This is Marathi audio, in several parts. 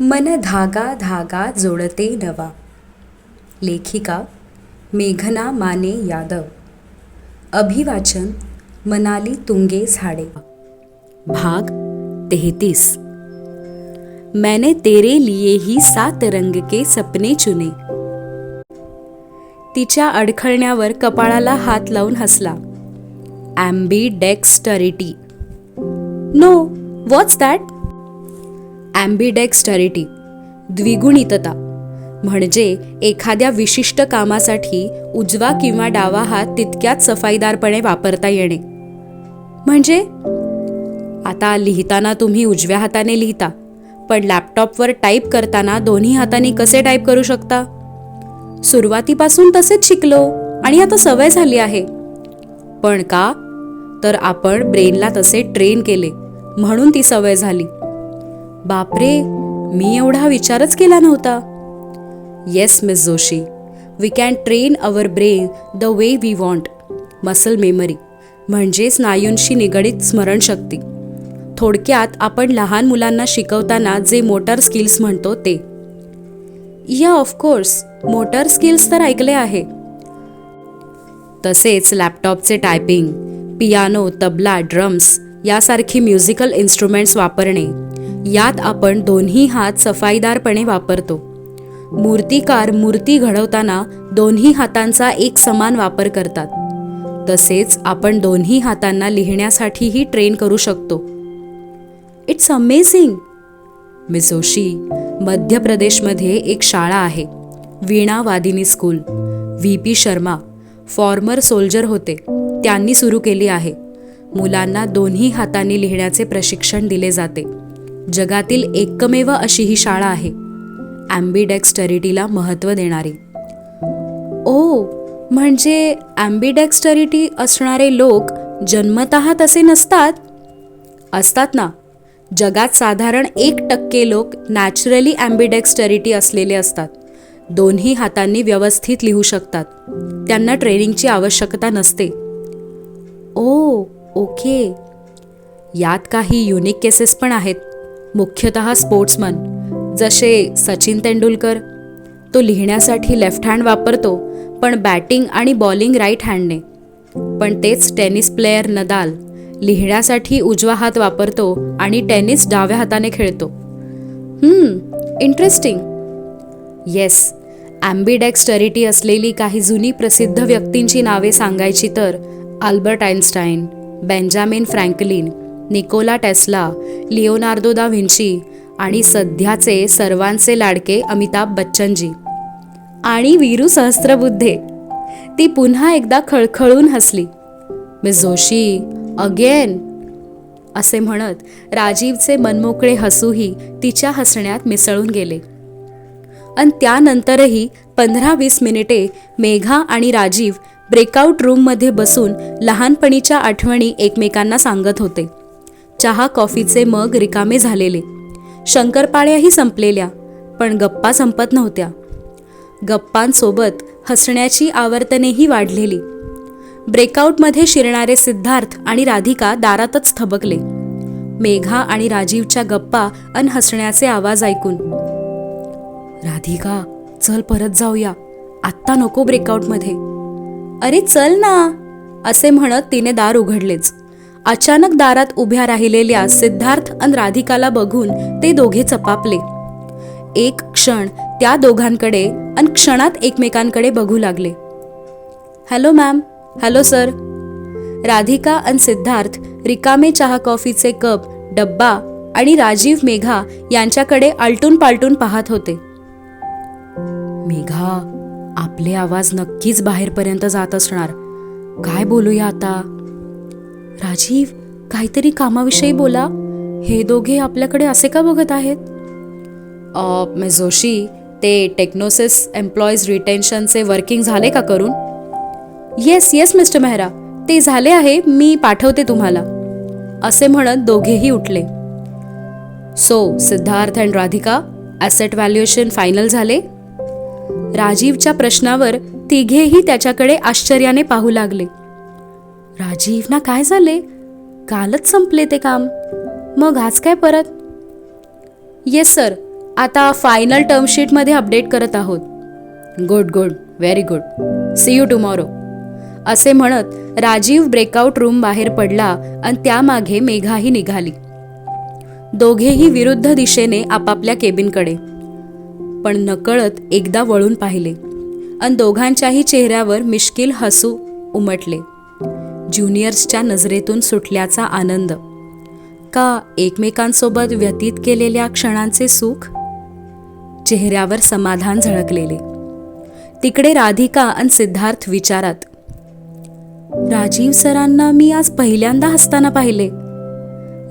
मन धागा धागा जोडते नवा. लेखिका मेघना माने यादव. अभिवाचन मनाली तुंगे झाडे. भाग तेहतीस. मैंने तेरे लिए ही सात रंग के सपने चुने. तिच्या अडखळण्यावर कपाळाला हात लावून हसला. Ambidexterity no what's that ambidexterity द्विगुणितता म्हणजे एखाद्या विशिष्ट कामासाठी उजवा किंवा डावा हात तितक्याच सफाईदारपणे वापरता येणे. म्हणजे? आता लिहिताना तुम्ही उजव्या हाताने लिहिता पण लॅपटॉपवर टाईप करताना दोन्ही हातांनी कसे टाईप करू शकता? सुरुवातीपासून तसेच शिकलो आणि आता सवय झाली आहे. पण का? तर आपण ब्रेनला तसे ट्रेन केले म्हणून ती सवय झाली. बापरे मी एवढा विचारच केला नव्हता. Yes miss Joshi we can train our brain the way we want muscle memory म्हणजे स्नायूंशी निगडीत स्मरणशक्ती. थोडक्यात आपण लहान मुलांना शिकवताना जे मोटर स्किल्स म्हणतो ते. या ऑफकोर्स मोटर स्किल्स तर ऐकले आहे. तसेच लॅपटॉपचे टायपिंग पियानो तबला ड्रम्स यासारखी म्युझिकल इन्स्ट्रुमेंट्स वापरणे. यात आपण दोन्ही हात सफाईदारपणे वापरतो. मूर्तिकार मूर्ती घडवताना दोन्ही हातांचा एक समान वापर करतात. तसेच आपण दोन्ही हातांना लिहिण्यासाठीही ट्रेन करू शकतो. इट्स अमेझिंग मिजोशी मध्य प्रदेशमध्ये एक शाळा आहे. Veena Vadini school V P Sharma former soldier होते. त्यांनी सुरू केली आहे. मुलांना दोन्ही हातांनी लिहिण्याचे प्रशिक्षण दिले जाते. जगातील एकमेव अशी ही शाळा आहे. ॲम्बिडेक्स्टरिटीला महत्त्व देणारी. ओ म्हणजे ॲम्बिडेक्स्टरिटी असणारे लोक जन्मतः तसे नसतात? असतात ना. जगात साधारण एक टक्के लोक नॅचरली ॲम्बिडेक्स्टरिटी असलेले असतात. दोन्ही हातांनी व्यवस्थित लिहू शकतात. त्यांना ट्रेनिंगची आवश्यकता नसते. Oh okay. यात काही युनिक केसेस पण आहेत. मुख्यतः स्पोर्ट्समन जसे सचिन तेंडुलकर. तो लिहिण्यासाठी लेफ्ट हँड वापरतो पण बॅटिंग आणि बॉलिंग राईट हँडने पण तेच टेनिस प्लेयर नदाल लिहिण्यासाठी उजवा हात वापरतो आणि टेनिस डाव्या हाताने खेळतो. इंटरेस्टिंग येस ॲम्बिडेक्स्टरिटी असलेली काही जुनी प्रसिद्ध व्यक्तींची नावे सांगायची तर Albert Einstein Benjamin Franklin Nikola Tesla Leonardo da Vinci आणि सध्याचे सर्वांचे लाडके अमिताभ बच्चनजी. आणि वीरू सहस्त्रबुद्धे. ती पुन्हा एकदा खळखळून हसली. मी जोशी अगेन. असे म्हणत राजीवचे मनमोकळे हसूही तिच्या हसण्यात मिसळून गेले. आणि त्यानंतरही पंधरा वीस मिनिटे मेघा आणि राजीव ब्रेकआउट रूममध्ये बसून लहानपणीच्या आठवणी एकमेकांना सांगत होते. चहा कॉफीचे मग रिकामे झालेले. शंकरपाळ्याही संपलेल्या पण गप्पा संपत नव्हत्या. गप्पांसोबत हसण्याची आवर्तनेही वाढलेली. ब्रेकआउटमध्ये शिरणारे सिद्धार्थ आणि राधिका दारातच थबकले. मेघा आणि राजीवच्या गप्पा अन हसण्याचे आवाज ऐकून राधिका चल परत जाऊया. आत्ता नको ब्रेकआउटमध्ये. अरे चल ना असे म्हणत तिने दार उघडलेच. अचानक दारात उभ्या राहिलेल्या सिद्धार्थ अन राधिकाला बघून ते दोघे चपापले. एक क्षण त्या दोघांकडे अन क्षणात एकमेकांकडे बघू लागले. Hello ma'am hello sir. Radhika अन सिद्धार्थ रिकामे चहा कॉफीचे कप डब्बा आणि राजीव मेघा यांच्याकडे आलटून पालटून पाहत होते. मेघा आपले आवाज नक्कीच बाहेरपर्यंत जात असणार. काय बोलूया आता? राजीव काहीतरी कामाविषयी बोला. हे दोघे आपल्याकडे असे का बघत आहेत? मी जोशी ते टेक्नोसिस एम्प्लॉईज रिटेन्शनचे वर्किंग झाले का करून? Yes yes mister Mehra. ते झाले आहे मी पाठवते तुम्हाला. असे म्हणत दोघेही उठले. So Siddharth and Radhika asset valuation final झाले? राजीवच्या प्रश्नावर तिघेही त्याच्याकडे आश्चर्याने पाहू लागले. राजीव ना काय झाले? कालच संपले ते काम. मग आज काय परत? येस सर आता फायनल टर्मशीटमध्ये अपडेट करत आहोत. Good good very good see you tomorrow असे म्हणत राजीव ब्रेकआउट रूम बाहेर पडला आणि त्यामागे मेघाही निघाली. दोघेही विरुद्ध दिशेने आपापल्या केबिनकडे. पण नकळत एकदा वळून पाहिले. आणि दोघांच्याही चेहऱ्यावर मिश्किल हसू उमटले. ज्युनियर्सच्या नजरेतून सुटल्याचा आनंद. का एकमेकांसोबत व्यतीत केलेल्या क्षणांचे सुख? चेहऱ्यावर समाधान झळकलेले. तिकडे राधिका आणि सिद्धार्थ विचारात राजीव सरांना मी आज पहिल्यांदा हसताना पाहिले.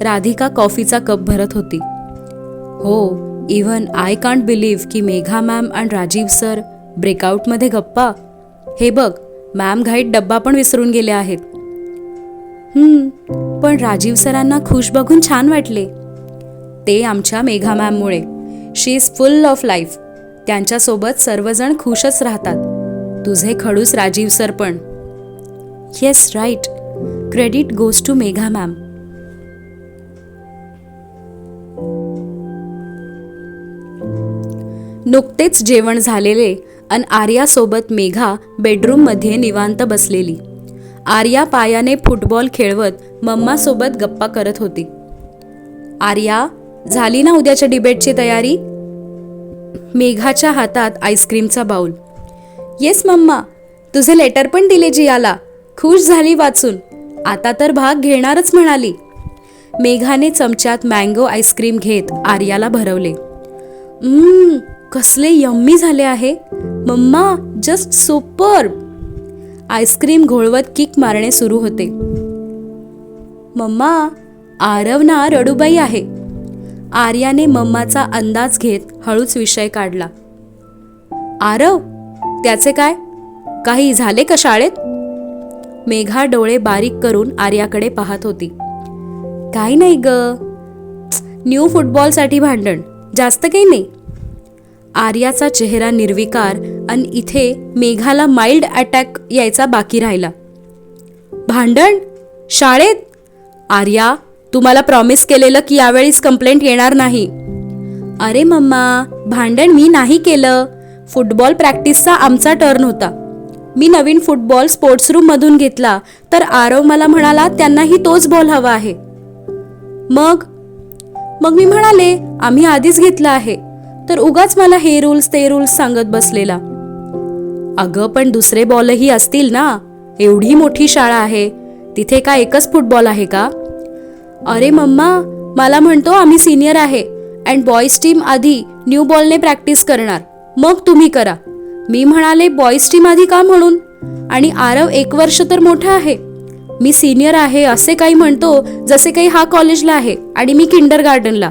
राधिका कॉफीचा कप भरत होती. हो इव्हन आय कांट बिलीव्ह की Megha ma'am and Rajeev sir ब्रेकआउटमध्ये गप्पा. हे बघ मॅम घाईत डब्बा पण विसरून गेले आहेत. पण राजीव सरांना खुश बघून छान वाटले. ते आमच्या Megha मॅममुळे. She is full of life त्यांच्यासोबत सर्वजण खुशच राहतात. तुझे खडूस राजीव सर पण. Yes right credit goes to Megha ma'am. नुकतेच जेवण झालेले अन आर्यासोबत मेघा बेडरूममध्ये निवांत बसलेली. आर्या पायाने फुटबॉल खेळवत मम्मासोबत गप्पा करत होती. आर्या झाली ना उद्याच्या डिबेटची तयारी? मेघाच्या हातात आईस्क्रीमचा बाऊल येस मम्मा. तुझे लेटर पण दिले जियाला. खुश झाली वाचून. आता तर भाग घेणारच म्हणाली. मेघाने चमच्यात मँगो आईस्क्रीम घेत आर्याला भरवले. कसले यम्मी झाले आहे. Mamma just super ice cream घोळवत kick मारणे सुरू होते. मम्मा आरवना रडूबाई आहे. आर्याने मम्माचा अंदाज घेत हळूच विषय काढला. आरव त्याचे काय? काही झाले का शाळेत? मेघा डोळे बारीक करून आर्याकडे पाहत होती. काही नाही ग. न्यू फुटबॉलसाठी भांडण. जास्त काही नाही. आर्याचा चेहरा निर्विकार आणि इथे मेघाला माइल्ड अटॅक यायचा बाकी राहिला. भांडण? शाळेत? आर्या तुम्हाला प्रॉमिस केलेलं की यावेळीच कंप्लेंट येणार नाही. अरे मम्मा भांडण मी नाही केलं. फुटबॉल प्रॅक्टिसचा आमचा टर्न होता. मी नवीन फुटबॉल स्पोर्ट्स रूममधून घेतला तर आरव मला म्हणाला त्यांनाही तोच बॉल हवा आहे. मग? मग मी म्हणाले आम्ही आधीच घेतला आहे. तर उगाच मला हे रूल्स ते रूल्स सांगत बसलेला. अगं पण दुसरे बॉलही असतील ना? एवढी मोठी शाळा आहे. तिथे का एकच फुटबॉल आहे का? अरे मम्मा मला म्हणतो आम्ही सिनियर आहे. अँड बॉईज टीम आधी न्यू बॉलने प्रॅक्टिस करणार. मग तुम्ही करा. मी म्हणाले बॉईज टीम आधी का म्हणून? आणि आरव एक वर्ष तर मोठा आहे. मी सिनियर आहे असे काही म्हणतो जसे काही हा कॉलेजला आहे आणि मी किंडर गार्डनला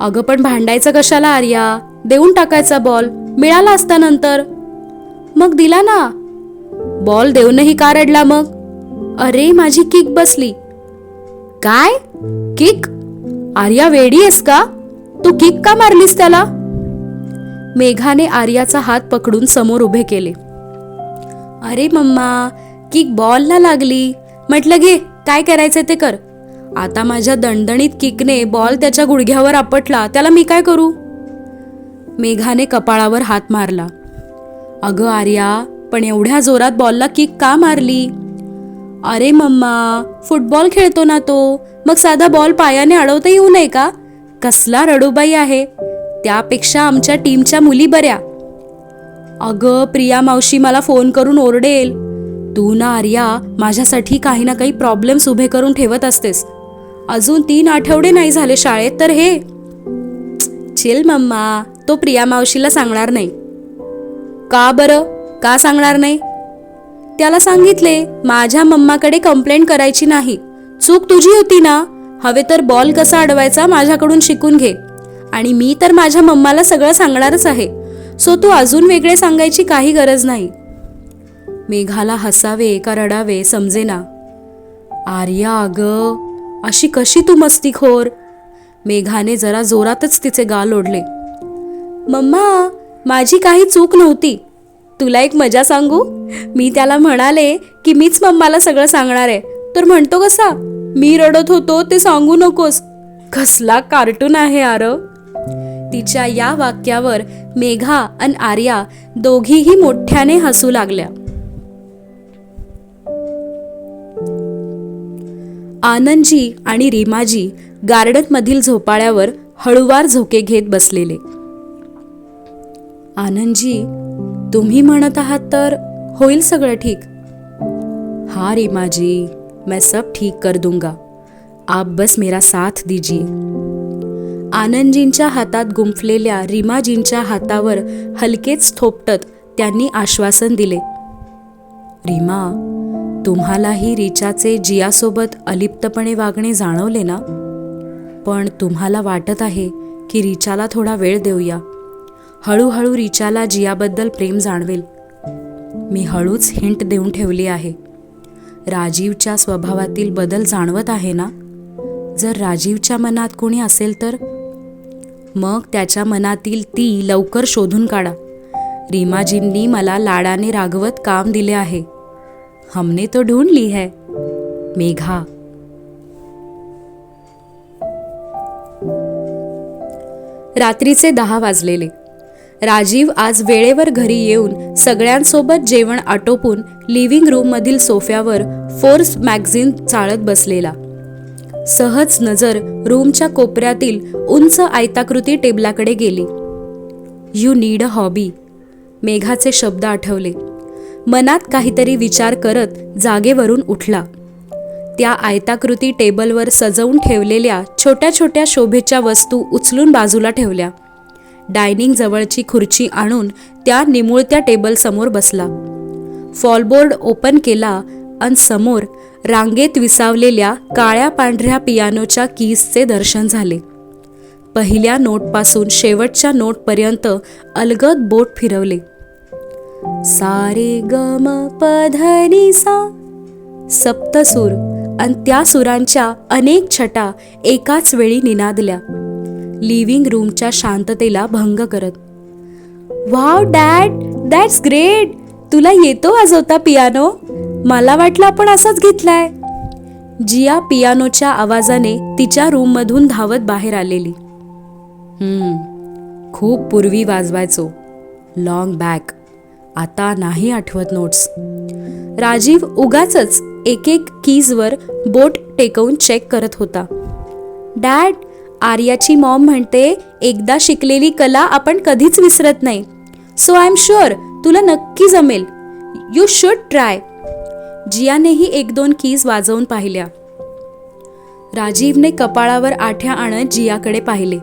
अगं पण भांडायचं कशाला आर्या? देऊन टाकायचा बॉल. मिळाला असता नंतर. मग दिला ना. बॉल देऊनही का रडला मग? अरे माझी किक बसली. काय? किक? आर्या वेडी आहेस का? तू किक का मारलीस त्याला? मेघाने आर्याचा हात पकडून समोर उभे केले. अरे मम्मा किक बॉलला लागली. म्हटलं घे काय करायचं ते कर. आता माझ्या दणदणीत किकने बॉल त्याच्या गुडघ्यावर आपटला. त्याला मी काय करू? मेघाने कपाळावर हात मारला. अगं आर्या पण एवढ्या जोरात बॉलला किक का मारली? अरे मम्मा फुटबॉल खेळतो ना तो. मग साधा बॉल पायाने अडवता येऊ नये का? कसला रडूबाई आहे. त्यापेक्षा आमच्या टीमच्या मुली बऱ्या. अगं प्रिया मावशी मला फोन करून ओरडेल. तू ना आर्या माझ्यासाठी काही ना काही प्रॉब्लेम्स उभे करून ठेवत असतेस. अजून तीन आठवडे नाही झाले शाळेत तर हे. चिल मम्मा तो प्रिया मावशीला सांगणार नाही. का बरं? का सांगणार नाही? त्याला सांगितले माझ्या मम्माकडे कंप्लेंट करायची नाही. चूक तुझी होती ना? हवे तर बॉल कसा अडवायचा माझ्याकडून शिकून घे. आणि मी तर माझ्या मम्माला सगळं सांगणारच आहे. सो तू अजून वेगळे सांगायची काही गरज नाही. मेघाला हसावे का रडावे समजेना. आर्या अग अशी कशी तू मस्तीखोर? मेघाने जरा जोरातच तिचे गाल ओढले. मम्मा माझी काही चूक नव्हती. तुला एक मजा सांगू? मी त्याला म्हणाले की मीच मम्माला सगळं सांगणार आहे. तर म्हणतो कसा? मी रडत होतो ते सांगू नकोस. कसला कार्टून आहे आर? तिच्या या वाक्यावर मेघा आणि आर्या दोघीही मोठ्याने हसू लागल्या. आनंदजी आणि रीमाजी गार्डनमधील झोपाळ्यावर हळुवार झोके घेत बसलेले. आनंदजी तुम्ही म्हणत आहात तर होईल सगळं ठीक? हा रीमाजी मैं सब ठीक कर दूंगा. आप बस मेरा साथ दीजिए. आनंदजींच्या हातात गुंफलेल्या रीमाजींच्या हातावर हलकेच थोपटत त्यांनी आश्वासन दिले. रीमा तुम्हालाही रिचाचे जियासोबत अलिप्तपणे वागणे जाणवले ना? पण तुम्हाला वाटत आहे की रिचाला थोडा वेळ देऊया. हळूहळू रिचाला जियाबद्दल प्रेम जाणवेल. मी हळूच हिंट देऊन ठेवली आहे. राजीवच्या स्वभावातील बदल जाणवत आहे ना? जर राजीवच्या मनात कोणी असेल तर? मग त्याच्या मनातील ती लवकर शोधून काढा. रीमाजींनी मला लाडाने रागवत काम दिले आहे. हमने तो ढूंढ ली है. मेघा. रात्रीचे दहा वाजलेले. राजीव आज वेळेवर घरी येऊन सगळ्यांसोबत जेवण आटोपून लिव्हिंग रूममधील सोफ्यावर फोर्स मॅगझिन चाळत बसलेला. सहज नजर रूमच्या कोपऱ्यातील उंच आयताकृती टेबलाकडे गेली. यू नीड अ हॉबी मेघाचे शब्द आठवले. मनात काहीतरी विचार करत जागेवरून उठला. त्या आयताकृती टेबलवर सजवून ठेवलेल्या छोट्या छोट्या शोभेच्या वस्तू उचलून बाजूला ठेवल्या. डायनिंग जवळची खुर्ची आणून त्या निमुळत्या टेबलसमोर बसला. फॉलबोर्ड ओपन केला आणि समोर रांगेत विसावलेल्या काळ्या पांढऱ्या पियानोच्या कीजचे दर्शन झाले. पहिल्या नोटपासून शेवटच्या नोटपर्यंत अलगद बोट फिरवले. सारे गम पधनी सा सप्तसूर आणि त्या सुरांच्या अनेक छटा एकाच वेळी निनादल्या. लिव्हिंग रूमच्या शांततेला भंग करत. Wow dad! That's great! तुला येतो वाजवता पियानो? मला वाटलं आपण असाच घेतलाय. जिया पियानोच्या आवाजाने तिच्या रूममधून धावत बाहेर आलेली. हम्म खूप पूर्वी वाजवायचो. लॉंग बॅक आता नाही आठवत नोट्स राजीव उगाचच एक एक कीजवर बोट टेकवून चेक करत होता. डॅड आर्याची मॉम म्हणते एकदा शिकलेली कला आपण कधीच विसरत नाही. सो आय एम शुअर तुला नक्की जमेल. यू शुड ट्राय जियानेही एक दोन कीज वाजवून पाहिल्या. राजीवने कपाळावर आठ्या आणत जियाकडे पाहिले.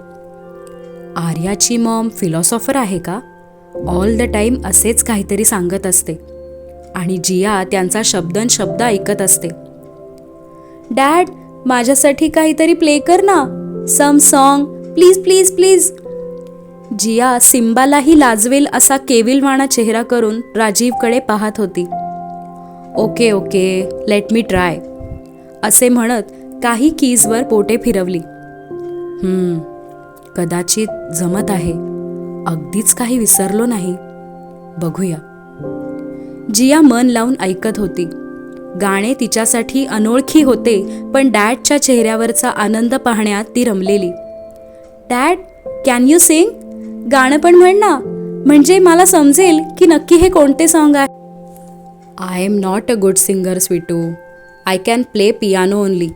आर्याची मॉम फिलॉसॉफर आहे का? ऑल द टाइम असेच काहीतरी सांगत असते. आणि जिया त्यांचा शब्दन शब्द ऐकत असते. डॅड माझ्यासाठी काहीतरी प्ले कर ना. Some song please please please Jiya सिम्बालाही लाजवेल असा केविलवाणा चेहरा करून राजीवकडे पाहत होती. Okay okay let me try असे म्हणत काही कीजवर पोटे फिरवली. कदाचित जमत आहे. अगदीच काही विसरलो नाही. बघूया. जिया मन लावून ऐकत होती. गाणे तिच्यासाठी अनोळखी होते पण डॅडच्या चेहऱ्यावरचा आनंद पाहण्यात ती रमलेली. Dad can you sing? गाणं पण म्हण ना. म्हणजे मला समजेल की नक्की हे कोणते सॉन्ग आहे. I am not a good singer Sweetu. I can play piano only.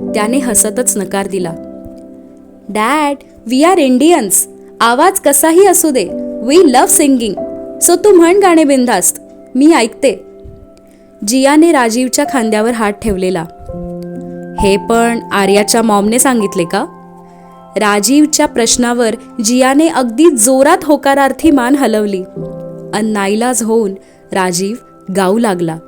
त्याने हसतच नकार दिला. Dad we are Indians. आवाज कसाही असू दे. We love singing. सो तू म्हण गाणे बिंदास्त मी ऐकते. जियाने राजीवच्या खांद्यावर हात ठेवलेला. हे पण आर्याच्या मॉमने सांगितले का? राजीवच्या प्रश्नावर जियाने अगदी जोरात होकारार्थी मान हलवली. अन नाईलाज होऊन राजीव गाऊ लागला.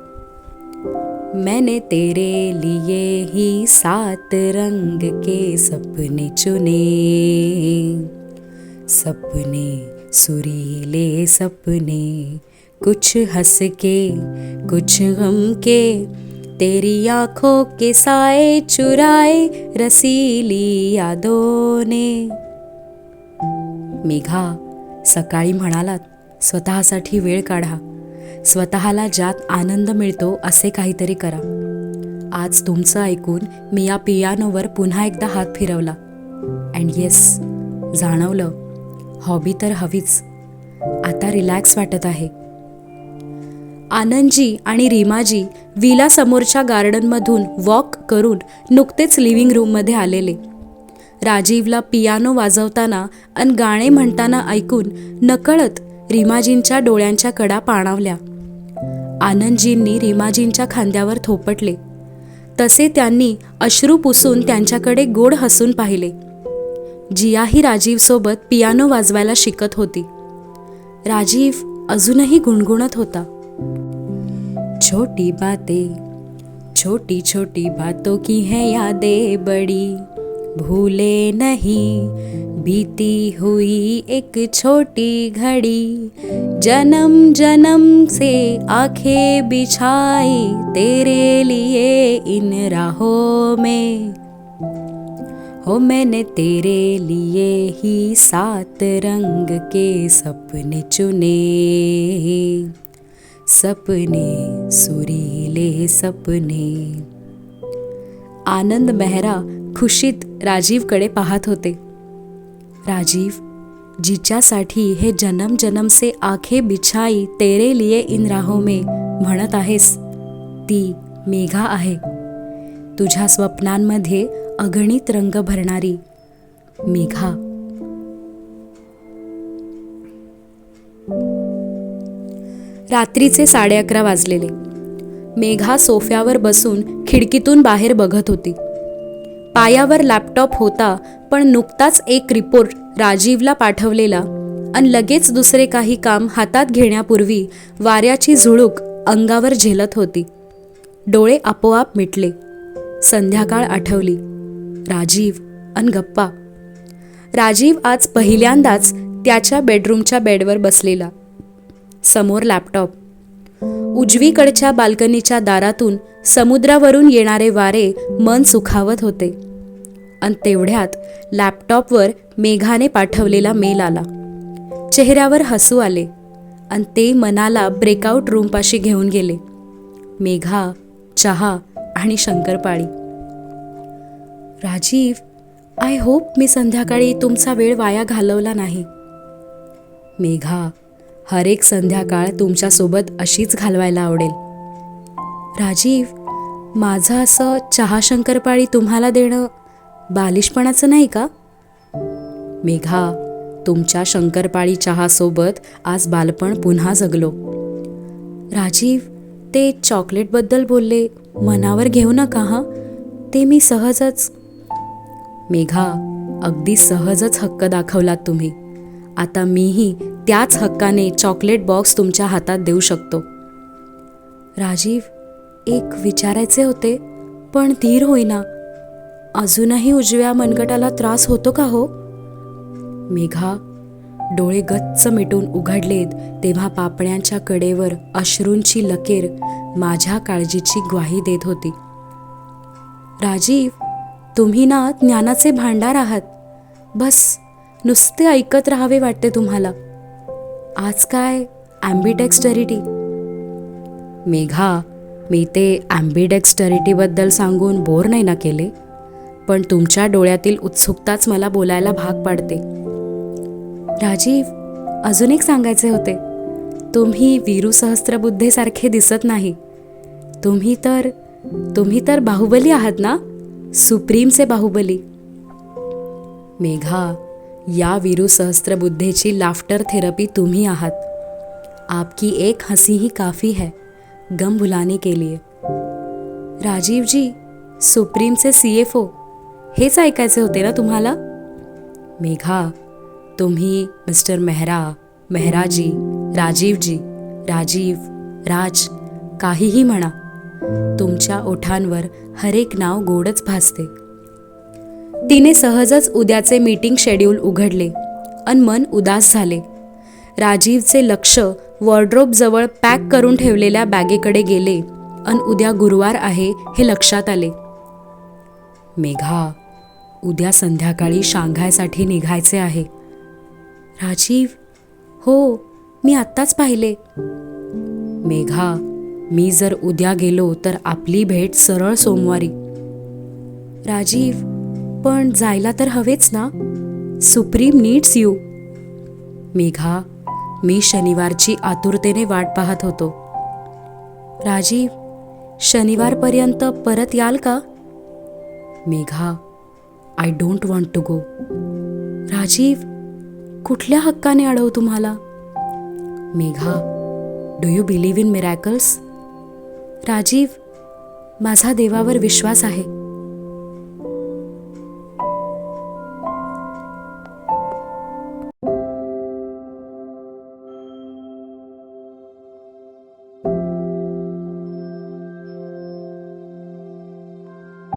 मैंने तेरे लिए ही सात रंग के सपने चुने। सपने सुरीले सपने कुछ हंस के कुछ गम के तेरी आंखों के साए चुराए रसीली यादों ने। मेघा सकाळी म्हणालात स्वतःसाठी वेळ काढा. स्वतःला ज्यात आनंद मिळतो असे काहीतरी करा. आज तुमचं ऐकून मी या पियानोवर पुन्हा एकदा हात फिरवला. अँड येस जाणवलं. हॉबी तर हवीच. आता रिलॅक्स वाटत आहे. आनंदजी आणि रीमाजी विलासमोरच्या गार्डनमधून वॉक करून नुकतेच लिव्हिंग रूममध्ये आलेले. राजीवला पियानो वाजवताना आणि गाणे म्हणताना ऐकून नकळत रीमाजींच्या डोळ्यांच्या कडा पाणावल्या. आनंदजींनी रीमाजींच्या खांद्यावर थोपटले. तसे त्यांनी अश्रू पुसून त्यांच्याकडे गोड हसून पाहिले. जियाही राजीवसोबत पियानो वाजवायला शिकत होती. राजीव अजूनही गुणगुणत होता. छोटी बातें, छोटी छोटी बातों की है यादें बड़ी। भूले नहीं, बीती हुई एक छोटी घड़ी। जन्म जन्म से आँखें बिछाई तेरे लिए इन राहों में। हो मैंने तेरे लिए ही सात रंग के सपने चुने। सपने सुरीले सपने. आनंद मेहरा खुशीत राजीवकडे पाहत होते. राजीव जिच्यासाठी हे जन्म जन्म से आखे बिछाई तेरे लिए इन राहों में म्हणत आहेस ती मेघा आहे. तुझ्या स्वप्नांमध्ये अगणित रंग भरणारी मेघा. रात्रीचे साडे अकरा वाजलेले. मेघा सोफ्यावर बसून खिडकीतून बाहेर बघत होती. पायावर लॅपटॉप होता पण नुकताच एक रिपोर्ट राजीवला पाठवलेला आणि लगेच दुसरे काही काम हातात घेण्यापूर्वी वाऱ्याची झुळूक अंगावर झेलत होती. डोळे आपोआप मिटले. संध्याकाळ आठवली. राजीव अन गप्पा. राजीव आज पहिल्यांदाच त्याच्या बेडरूमच्या बेडवर बसलेला. समोर लॅपटॉप उजवीकडच्या बाल्कनीच्या दारातून समुद्रावरून येणारे वारे मन सुखावत होते. आणि तेवढ्यात लॅपटॉपवर मेघाने पाठवलेला मेल आला. चेहऱ्यावर हसू आले. आणि ते मनाला ब्रेकआउट रूमपाशी घेऊन गेले. मेघा चहा आणि शंकरपाळी. राजीव आय होप मी संध्याकाळी तुमचा वेळ वाया घालवला नाही. मेघा हर एक संध्याकाळ तुमच्यासोबत अशीच घालवायला आवडेल. राजीव माझं असं चहा शंकरपाळी तुम्हाला देणं बालिशपणाचं नाही का? मेघा तुमच्या शंकरपाळी चहासोबत आज बालपण पुन्हा जगलो. राजीव ते चॉकलेटबद्दल बोलले मनावर घेऊ नका हां? ते मी सहजच. मेघा अगदी सहजच हक्क दाखवलात तुम्ही. आता मीही त्याच हक्काने चॉकलेट बॉक्स तुमच्या हातात देऊ शकतो. राजीव एक विचारायचे होते पण धीर होईना. अजूनही उजव्या मनगटाला त्रास होतो का हो? मेघा डोळे गच्च मिटून उघडलेत तेव्हा पापण्यांच्या कडेवर अश्रूंची लकेर माझ्या काळजीची ग्वाही देत होती. राजीव तुम्ही ना ज्ञानाचे भांडार आहात. बस नुसते ऐकत राहावे वाटते तुम्हाला. आज काय ॲम्बिडेक्स्टरिटी मेघा मी ते ॲम्बिडेक्स्टरिटीबद्दल सांगून बोर नाही ना केले पण तुमच्या डोळ्यातील उत्सुकताच मला बोलायला भाग पाडते. राजीव अजून एक सांगायचे होते. तुम्ही वीरू सहस्त्रबुद्धेसारखे दिसत नाही. तुम्ही तर तुम्ही तर बाहुबली आहात ना? सुप्रीमचे बाहुबली. मेघा या वीरू सहस्त्रबुद्धेची लाफ्टर थेरपी तुम्ही आहात. आपकी एक हंसी ही काफ़ी है गम भुलाने के लिए. राजीव जी सुप्रीमचे सी एफ ओ हेच ऐकायचे होते ना तुम्हाला? मेघा तुम्ही मिस्टर मेहरा मेहराजी राजीवजी राजीव राज काहीही म्हणा. तुमच्या ओठांवर हरेक नाव गोडच भासते. तिने सहजच उद्याचे मीटिंग शेड्यूल उघडले अन मन उदास झाले. राजीवचे लक्ष वॉर्ड्रोबजवळ पॅक करून ठेवलेल्या बॅगेकडे गेले अन उद्या गुरुवार आहे हे लक्षात आले. मेघा उद्या संध्याकाळी शांघायसाठी निघायचे आहे. राजीव हो मी आत्ताच पाहिले. मेघा मी जर उद्या गेलो तर आपली भेट सरळ सोमवारी. राजीव पण जायला तर हवेच ना. Supreme needs you. मेघा मी शनिवारची आतुरतेने वाट पाहत होतो. राजीव शनिवारपर्यंत परत याल का? Megha I don't want to go Rajeev कुठल्या हक्काने अडवू तुम्हाला? Megha do you believe in miracles Rajeev माझा देवावर विश्वास आहे.